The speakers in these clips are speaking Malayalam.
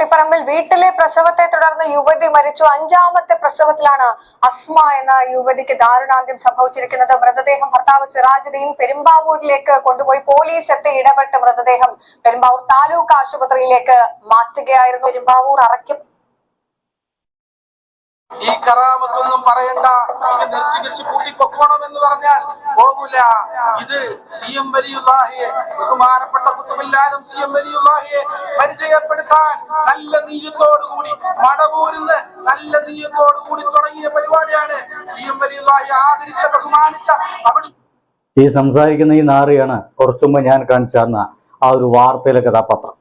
ചട്ടിപ്പറമ്പിൽ വീട്ടിലെ പ്രസവത്തെ തുടർന്ന് യുവതി മരിച്ചു. അഞ്ചാമത്തെ പ്രസവത്തിലാണ് അസ്മ എന്ന യുവതിക്ക് ദാരുണാന്ത്യം സംഭവിച്ചിരിക്കുന്നത്. മൃതദേഹം ഭർത്താവ് സിറാജുദ്ദീൻ പെരുമ്പാവൂരിലേക്ക് കൊണ്ടുപോയി. പോലീസ് എത്തി ഇടപെട്ട് മൃതദേഹം പെരുമ്പാവൂർ താലൂക്ക് ആശുപത്രിയിലേക്ക് മാറ്റുകയായിരുന്നു. പെരുമ്പാവൂർ അറയ്ക്കും. ഈ കറാമത്തൊന്നും പറയണ്ട. ഇത് നിർത്തിവെച്ച് കൂട്ടിപ്പൊക്കോണം എന്ന് പറഞ്ഞാൽ പോകൂല. ഇത് സി എം വലിയുള്ളാഹിയെ ബഹുമാനപ്പെട്ട കുത്തുബില്ലാനും സി എം വലിയുള്ളാഹിയെ പരിചയപ്പെടുത്താൻ നല്ല നീയത്തോടു കൂടി മടവൂരിൽ നല്ല നീയത്തോടു കൂടി തുടങ്ങിയ പരിപാടിയാണ് സി എം വലിയുള്ളാഹി ആദരിച്ച ബഹുമാനിച്ച അവിടെ ഈ സംസാരിക്കുന്ന ഈ നാറിയാണ് കുറച്ചു മുമ്പ് ഞാൻ കാണിച്ചു തന്ന ആ ഒരു വാർത്തയിലെ കഥാപാത്രം.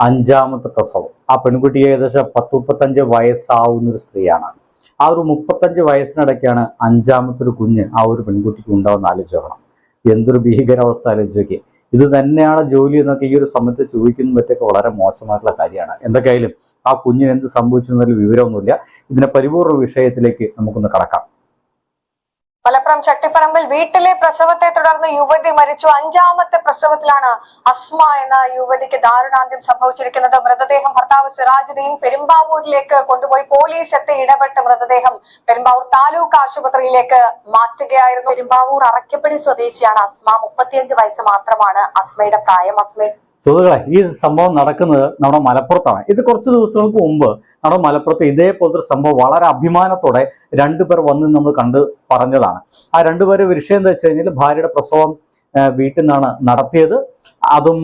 അഞ്ചാമത്തെ പ്രസവം. ആ പെൺകുട്ടി ഏകദേശം പത്ത് മുപ്പത്തഞ്ച് വയസ്സാവുന്ന ഒരു സ്ത്രീയാണ്. ആ ഒരു മുപ്പത്തഞ്ച് വയസ്സിനിടയ്ക്കാണ് അഞ്ചാമത്തെ ഒരു കുഞ്ഞ് ആ ഒരു പെൺകുട്ടിക്ക് ഉണ്ടാവുന്ന ആലോചിക്കണം എന്തൊരു ഭീകരാവസ്ഥ ആലോചിക്കുക ഇത് തന്നെയാണ് ജോലി എന്നൊക്കെ ഈ ഒരു സമയത്ത് ചോദിക്കുന്നതൊക്കെ വളരെ മോശമായിട്ടുള്ള കാര്യമാണ്. എന്തൊക്കെയായാലും ആ കുഞ്ഞിന് എന്ത് സംഭവിച്ചു എന്നതിൽ വിവരമൊന്നുമില്ല. ഇതിന്റെ പരിപൂർണ വിഷയത്തിലേക്ക് നമുക്കൊന്ന് കടക്കാം. മലപ്പുറം ചട്ടിപ്പറമ്പിൽ വീട്ടിലെ പ്രസവത്തെ തുടർന്ന് യുവതി മരിച്ചു. അഞ്ചാമത്തെ പ്രസവത്തിലാണ് അസ്മ എന്ന യുവതിക്ക് ദാരുണാന്ത്യം സംഭവിച്ചിരിക്കുന്നത്. മൃതദേഹം ഭർത്താവ് സിറാജുദ്ദീൻ പെരുമ്പാവൂരിലേക്ക് കൊണ്ടുപോയി പോലീസ് എത്തി ഇടപെട്ട് മൃതദേഹം പെരുമ്പാവൂർ താലൂക്ക് ആശുപത്രിയിലേക്ക് മാറ്റുകയായിരുന്നു. പെരുമ്പാവൂർ അറക്കപ്പടി സ്വദേശിയാണ് അസ്മ. മുപ്പത്തിയഞ്ച് വയസ്സ് മാത്രമാണ് അസ്മയുടെ പ്രായം. അസ്മ സുഹൃത്തുക്കളെ ഈ സംഭവം നടക്കുന്നത് നമ്മുടെ മലപ്പുറത്താണ്. ഇത് കുറച്ച് ദിവസങ്ങൾക്ക് മുമ്പ് നമ്മുടെ മലപ്പുറത്ത് ഇതേപോലത്തെ സംഭവം വളരെ അഭിമാനത്തോടെ രണ്ടുപേർ വന്ന് നമ്മൾ കണ്ട് പറഞ്ഞതാണ്. ആ രണ്ടുപേരെ വിഷയം എന്താ വെച്ച് കഴിഞ്ഞാൽ ഭാര്യയുടെ പ്രസവം വീട്ടിൽ നിന്നാണ് നടത്തിയത്. അതും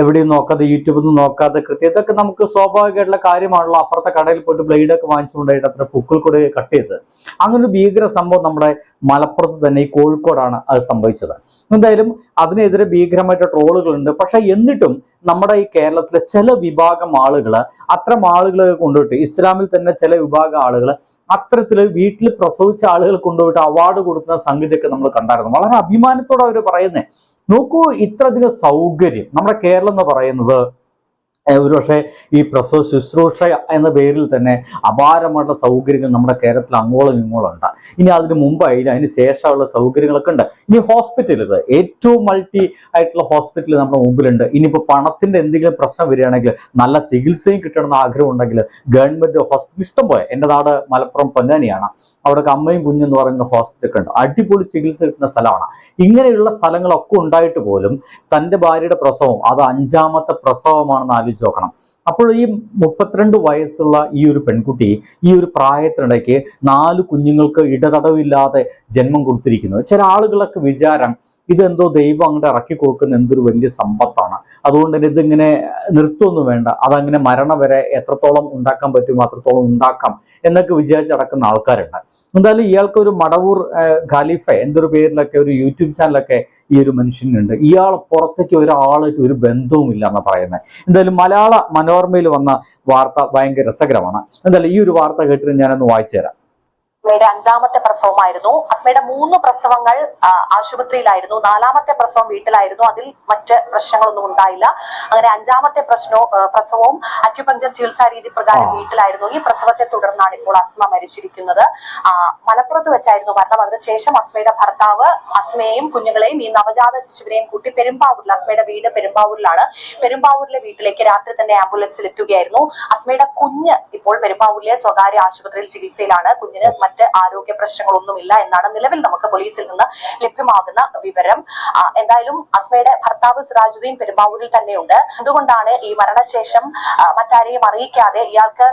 എവിടെയും നോക്കാതെ യൂട്യൂബിൽ നിന്ന് നോക്കാതെ കൃത്യം ഇതൊക്കെ നമുക്ക് സ്വാഭാവികമായിട്ടുള്ള കാര്യമാണല്ലോ. അപ്പുറത്തെ കടയിൽ പോയിട്ട് ബ്ലേഡ് ഒക്കെ വാങ്ങിച്ചുകൊണ്ടായിട്ട് അത്ര പുക്കിൾ കൂടെ കട്ട് ചെയ്തത് അങ്ങനെ ഒരു ഭീകര സംഭവം നമ്മുടെ മലപ്പുറത്ത് തന്നെ ഈ കോഴിക്കോടാണ് അത് സംഭവിച്ചത്. എന്തായാലും അതിനെതിരെ ഭീകരമായിട്ട് ട്രോളുകളുണ്ട്. പക്ഷെ എന്നിട്ടും നമ്മുടെ ഈ കേരളത്തിലെ ചില വിഭാഗം ആളുകൾ അത്തരം ആളുകളെ കൊണ്ടുപോയിട്ട് ഇസ്ലാമിൽ തന്നെ ചില വിഭാഗം ആളുകൾ അത്തരത്തിൽ വീട്ടിൽ പ്രസവിച്ച ആളുകൾ കൊണ്ടുപോയിട്ട് അവാർഡ് കൊടുക്കുന്ന സംഗതിയൊക്കെ നമ്മൾ കണ്ടായിരുന്നു. വളരെ അഭിമാനത്തോടെ അവർ പറയുന്നത് നോക്കൂ ഇത്രയധികം സൗകര്യം. നമ്മുടെ കേരളം എന്ന് പറയുന്നത് ഒരുപക്ഷെ ഈ പ്രസവ ശുശ്രൂഷ എന്ന പേരിൽ തന്നെ അപാരമായിട്ടുള്ള സൗകര്യങ്ങൾ നമ്മുടെ കേരളത്തിൽ അങ്ങോളം ഇങ്ങോളം ഉണ്ട് ഇനി അതിന് മുമ്പായാലും അതിന് ശേഷമുള്ള സൗകര്യങ്ങളൊക്കെ ഉണ്ട്. ഇനി ഹോസ്പിറ്റലുകൾ ഏറ്റവും മൾട്ടി ആയിട്ടുള്ള ഹോസ്പിറ്റൽ നമ്മുടെ മുമ്പിലുണ്ട്. ഇനിയിപ്പോൾ പണത്തിന്റെ എന്തെങ്കിലും പ്രശ്നം വരികയാണെങ്കിൽ നല്ല ചികിത്സയും കിട്ടണമെന്ന് ആഗ്രഹം ഉണ്ടെങ്കിൽ ഗവൺമെന്റ് ഹോസ്പിറ്റൽ ഇഷ്ടം പോലെ എന്റെ നാട് മലപ്പുറം പൊന്നാനിയാണ്. അവിടെ അമ്മയും കുഞ്ഞെന്ന് പറയുന്ന ഹോസ്പിറ്റലൊക്കെ ഉണ്ട്. അടിപൊളി ചികിത്സ കിട്ടുന്ന സ്ഥലമാണ്. ഇങ്ങനെയുള്ള സ്ഥലങ്ങളൊക്കെ ഉണ്ടായിട്ട് പോലും തന്റെ ഭാര്യയുടെ പ്രസവം അത് അഞ്ചാമത്തെ പ്രസവമാണെന്ന് ആലോചിച്ച് നോക്കണം. അപ്പോൾ ഈ മുപ്പത്തിരണ്ട് വയസ്സുള്ള ഈ ഒരു പെൺകുട്ടി ഈ ഒരു പ്രായത്തിനിടയ്ക്ക് നാല് കുഞ്ഞുങ്ങൾക്ക് ഇടതടവില്ലാതെ ജന്മം കൊടുത്തിരിക്കുന്നത് ചില ആളുകളൊക്കെ വിചാരം ഇതെന്തോ ദൈവം അങ്ങോട്ട് ഇറക്കി കൊടുക്കുന്ന എന്തൊരു വലിയ സമ്പത്താണ്. അതുകൊണ്ട് തന്നെ ഇതിങ്ങനെ നിർത്തുമൊന്നും വേണ്ട. അതങ്ങനെ മരണം വരെ എത്രത്തോളം ഉണ്ടാക്കാൻ പറ്റുമോ അത്രത്തോളം ഉണ്ടാക്കാം എന്നൊക്കെ വിചാരിച്ച് നടക്കുന്ന ആൾക്കാരുണ്ട്. എന്തായാലും ഇയാൾക്ക് ഒരു മടവൂർ ഖാലിഫ എന്തൊരു പേരിലൊക്കെ ഒരു യൂട്യൂബ് ചാനലൊക്കെ ഈ ഒരു മനുഷ്യനുണ്ട്. ഇയാൾ പുറത്തേക്ക് ഒരാളായിട്ട് ഒരു ബന്ധവുമില്ല എന്ന് പറയുന്നത് എന്തായാലും മലയാള മനോരമയിൽ വന്ന വാർത്ത ഭയങ്കര രസകരമാണ്. എന്തായാലും ഈ ഒരു വാർത്ത കേട്ടിട്ട് ഞാനൊന്ന് വായിച്ചു തരാം അസ്മയുടെ അഞ്ചാമത്തെ പ്രസവമായിരുന്നു. അസ്മയുടെ മൂന്ന് പ്രസവങ്ങൾ ആശുപത്രിയിലായിരുന്നു. നാലാമത്തെ പ്രസവം വീട്ടിലായിരുന്നു. അതിൽ മറ്റ് പ്രശ്നങ്ങളൊന്നും ഉണ്ടായില്ല. അങ്ങനെ അഞ്ചാമത്തെ പ്രശ്നവും പ്രസവവും അക്യുപഞ്ചർ ചികിത്സാ രീതി പ്രകാരം വീട്ടിലായിരുന്നു. ഈ പ്രസവത്തെ തുടർന്നാണ് ഇപ്പോൾ അസ്മ മരിച്ചിരിക്കുന്നത്. മലപ്പുറത്ത് വെച്ചായിരുന്നു മരണം. അതിനുശേഷം അസ്മയുടെ ഭർത്താവ് അസ്മയെയും കുഞ്ഞുങ്ങളെയും ഈ നവജാത ശിശുവിനെയും കൂട്ടി പെരുമ്പാവൂരിൽ അസ്മയുടെ വീട് പെരുമ്പാവൂരിലാണ്. പെരുമ്പാവൂരിലെ വീട്ടിലേക്ക് രാത്രി തന്നെ ആംബുലൻസിൽ എത്തുകയായിരുന്നു. അസ്മയുടെ കുഞ്ഞ് ഇപ്പോൾ പെരുമ്പാവൂരിലെ സ്വകാര്യ ആശുപത്രിയിൽ ചികിത്സയിലാണ്. കുഞ്ഞിന് മറ്റ് ആരോഗ്യ പ്രശ്നങ്ങളൊന്നുമില്ല എന്നാണ് നിലവിൽ നമുക്ക് പോലീസിൽ നിന്ന് ലഭ്യമാകുന്ന വിവരം. എന്തായാലും അസ്മയുടെ ഭർത്താവ് സിറാജുദ്ദീൻ പെരുമ്പാവൂരിൽ തന്നെയുണ്ട്. അതുകൊണ്ടാണ് ഈ മരണശേഷം മറ്റാരെയും അറിയിക്കാതെ ഇയാൾക്ക്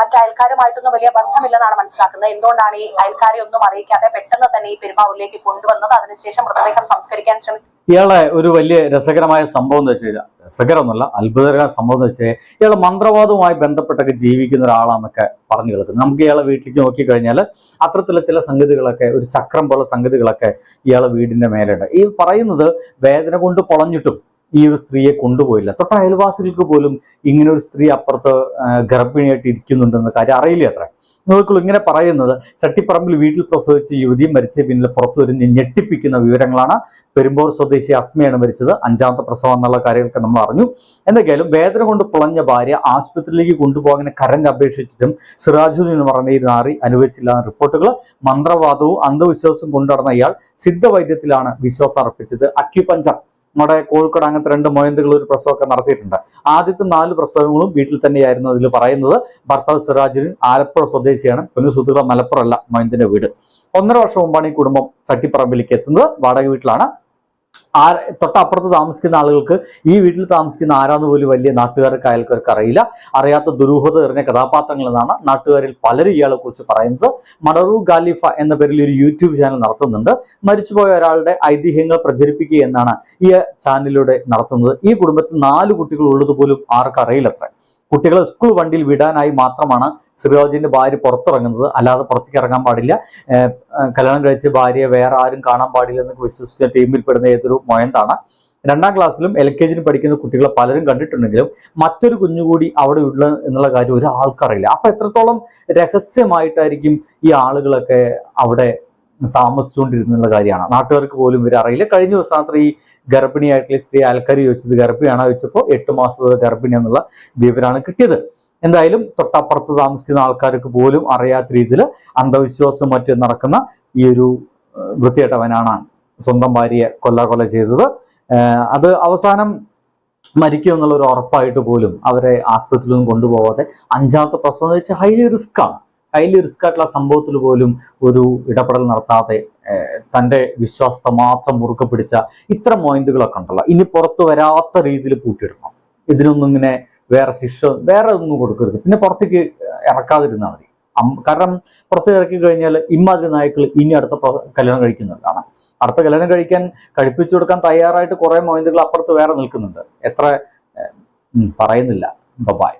മറ്റ് അയൽക്കാരുമായിട്ടൊന്നും വലിയ ബന്ധമില്ലെന്നാണ് മനസ്സിലാക്കുന്നത്. എന്തുകൊണ്ടാണ് ഈ അയൽക്കാരെ ഒന്നും അറിയിക്കാതെ പെട്ടെന്ന് തന്നെ ഈ പെരുമ്പാവൂരിലേക്ക് കൊണ്ടുവന്നത്? അതിനുശേഷം മൃതദേഹം സംസ്കരിക്കാൻ ശ്രമിച്ചു ഇയാളെ ഒരു വലിയ രസകരമായ സംഭവം എന്ന് വെച്ചാൽ രസകരമൊന്നുമല്ല. അത്ഭുതകരമായ സംഭവം എന്ന് വെച്ചാൽ ഇയാൾ മന്ത്രവാദവുമായി ബന്ധപ്പെട്ടൊക്കെ ജീവിക്കുന്ന ഒരാളാന്നൊക്കെ പറഞ്ഞു കേൾക്കുന്നത് നമുക്ക് ഇയാളെ വീട്ടിലേക്ക് നോക്കിക്കഴിഞ്ഞാൽ അത്തരത്തിലുള്ള ചില സംഗതികളൊക്കെ ഒരു ചക്രം പോലെ സംഗതികളൊക്കെ ഇയാളെ വീടിന്റെ മേലുണ്ട് ഈ പറയുന്നത് വേദന കൊണ്ട് പൊളഞ്ഞിട്ടും ഈ ഒരു സ്ത്രീയെ കൊണ്ടുപോയില്ല. തൊട്ട അയൽവാസികൾക്ക് പോലും ഇങ്ങനെ ഒരു സ്ത്രീ അപ്പുറത്ത് ഗർഭിണിയായിട്ട് ഇരിക്കുന്നുണ്ടെന്ന കാര്യം അറിയില്ല അത്ര. നോക്കുള്ളൂ ഇങ്ങനെ പറയുന്നത് ചട്ടിപ്പറമ്പിൽ വീട്ടിൽ പ്രസവിച്ച യുവതിയും മരിച്ച പിന്നിൽ പുറത്തു വരുന്ന ഞെട്ടിപ്പിക്കുന്ന വിവരങ്ങളാണ് പെരുമ്പോർ സ്വദേശി അസ്മയാണ് മരിച്ചത്. അഞ്ചാമത്തെ പ്രസവം എന്നുള്ള കാര്യങ്ങളൊക്കെ നമ്മൾ അറിഞ്ഞു. എന്തൊക്കെയാലും വേദന കൊണ്ട് പുളഞ്ഞ ഭാര്യ ആശുപത്രിയിലേക്ക് കൊണ്ടുപോകാൻ കരഞ്ഞപേക്ഷിച്ചിട്ടും സിറാജുദ്ദീൻ എന്ന് പറഞ്ഞ ഈ നാറി അനുവദിച്ചില്ല റിപ്പോർട്ടുകൾ മന്ത്രവാദവും അന്ധവിശ്വാസവും കൊണ്ടുനടന്ന ഇയാൾ സിദ്ധവൈദ്യത്തിലാണ് വിശ്വാസം അർപ്പിച്ചത് അക്യുപഞ്ചർ. നമ്മുടെ കോഴിക്കോട് അങ്ങനത്തെ രണ്ട് മൊയന്തുകൾ ഒരു പ്രസവമൊക്കെ നടത്തിയിട്ടുണ്ട്. ആദ്യത്തെ നാല് പ്രസവങ്ങളും വീട്ടിൽ തന്നെയായിരുന്നു അതിൽ പറയുന്നത്. ഭർത്താവ് സിറാജിന് ആലപ്പുഴ സ്വദേശിയാണ്. പൊന്നു സുഹൃത്തുക്കളെ മലപ്പുറം അല്ല മൊയന്തിന്റെ വീട്. ഒന്നര വർഷം മുമ്പാണ് ഈ കുടുംബം ചട്ടിപ്പറമ്പിലേക്ക് എത്തുന്നത്. വാടക വീട്ടിലാണ്. ആ തൊട്ടപ്പുറത്ത് താമസിക്കുന്ന ആളുകൾക്ക് ഈ വീട്ടിൽ താമസിക്കുന്ന ആരാന്ന് പോലും വലിയ നാട്ടുകാർക്ക് അയൽക്കാർക്ക് അറിയില്ല. അറിയാത്ത ദുരൂഹത എറിഞ്ഞ കഥാപാത്രങ്ങൾ എന്നാണ് നാട്ടുകാരിൽ പലരും ഇയാളെ കുറിച്ച് പറയുന്നത്. മടറു ഗാലിഫ എന്ന പേരിൽ ഒരു യൂട്യൂബ് ചാനൽ നടത്തുന്നുണ്ട്. മരിച്ചുപോയ ഒരാളുടെ ഐതിഹ്യങ്ങൾ പ്രചരിപ്പിക്കുക എന്നാണ് ഈ ചാനലിലൂടെ നടത്തുന്നത്. ഈ കുടുംബത്തിൽ നാല് കുട്ടികൾ ഉള്ളത് പോലും ആർക്കും അറിയില്ലത്ര. കുട്ടികളെ സ്കൂൾ വണ്ടിയിൽ വിടാനായി മാത്രമാണ് സിറാജിന്റെ ഭാര്യ പുറത്തിറങ്ങുന്നത്. അല്ലാതെ പുറത്തേക്ക് ഇറങ്ങാൻ പാടില്ല. കല്യാണം കഴിച്ച ഭാര്യയെ വേറെ ആരും കാണാൻ പാടില്ല എന്ന് വിശ്വസിക്കുന്ന ടീമിൽ പെടുന്ന ഏതൊരു മൊയന്താണ്. രണ്ടാം ക്ലാസ്സിലും എൽ കെ ജിന് പഠിക്കുന്ന കുട്ടികളെ പലരും കണ്ടിട്ടുണ്ടെങ്കിലും മറ്റൊരു കുഞ്ഞുകൂടി അവിടെ ഉള്ള എന്നുള്ള കാര്യം ഒരാൾക്കറിയില്ല. അപ്പൊ എത്രത്തോളം രഹസ്യമായിട്ടായിരിക്കും ഈ ആളുകളൊക്കെ അവിടെ താമസിച്ചുകൊണ്ടിരുന്നുള്ള കാര്യമാണ്. നാട്ടുകാർക്ക് പോലും ഇവർ അറിയില്ല. കഴിഞ്ഞ ദിവസം രാത്രി ഈ ഗർഭിണിയായിട്ടുള്ള സ്ത്രീ ആൽക്കരി ചോദിച്ചത് ഗർഭിയാണ് ചോദിച്ചപ്പോൾ എട്ട് മാസത്തെ ഗർഭിണി എന്നുള്ള വിവരമാണ് കിട്ടിയത്. എന്തായാലും തൊട്ടപ്പുറത്ത് താമസിക്കുന്ന ആൾക്കാർക്ക് പോലും അറിയാത്ത രീതിയിൽ അന്ധവിശ്വാസം മറ്റും നടക്കുന്ന ഈ ഒരു വൃത്തിയേട്ടവനാണ് സ്വന്തം ഭാര്യയെ കൊല്ല കൊല ചെയ്തത് അത് അവസാനം മരിക്കും എന്നുള്ള ഒരു ഉറപ്പായിട്ട് പോലും അവരെ ആസ്പത്രിയിൽ നിന്നും കൊണ്ടുപോകാതെ അഞ്ചാമത്തെ പ്രസവം എന്ന് വെച്ചാൽ ഹൈലി റിസ്ക് ആണ് ഹൈലി റിസ്ക് ആയിട്ടുള്ള സംഭവത്തിൽ പോലും ഒരു ഇടപെടൽ നടത്താതെ തന്റെ വിശ്വാസത്തെ മാത്രം മുറുക്കെ പിടിച്ച ഇത്തരം പോയിന്റുകളൊക്കെ ഉണ്ടല്ലോ. ഇനി പുറത്തു വരാത്ത രീതിയിൽ പൂട്ടിയിടണം. ഇതിനൊന്നും ഇങ്ങനെ വേറെ ശിക്ഷ വേറെ ഒന്നും കൊടുക്കരുത്. പിന്നെ പുറത്തേക്ക് ഇറക്കാതിരുന്നാൽ മതി. കാരണം പുറത്ത് ഇറക്കി കഴിഞ്ഞാൽ ഇമ്മാതിരി നായ്ക്കൾ ഇനി അടുത്ത കല്യാണം കഴിക്കുന്നുണ്ടാണ് അടുത്ത കല്യാണം കഴിക്കാൻ കഴിപ്പിച്ചു കൊടുക്കാൻ തയ്യാറായിട്ട് കുറേ മൊയിന്റുകൾ അപ്പുറത്ത് വേറെ നിൽക്കുന്നുണ്ട്. എത്ര പറയുന്നില്ല. ബൈ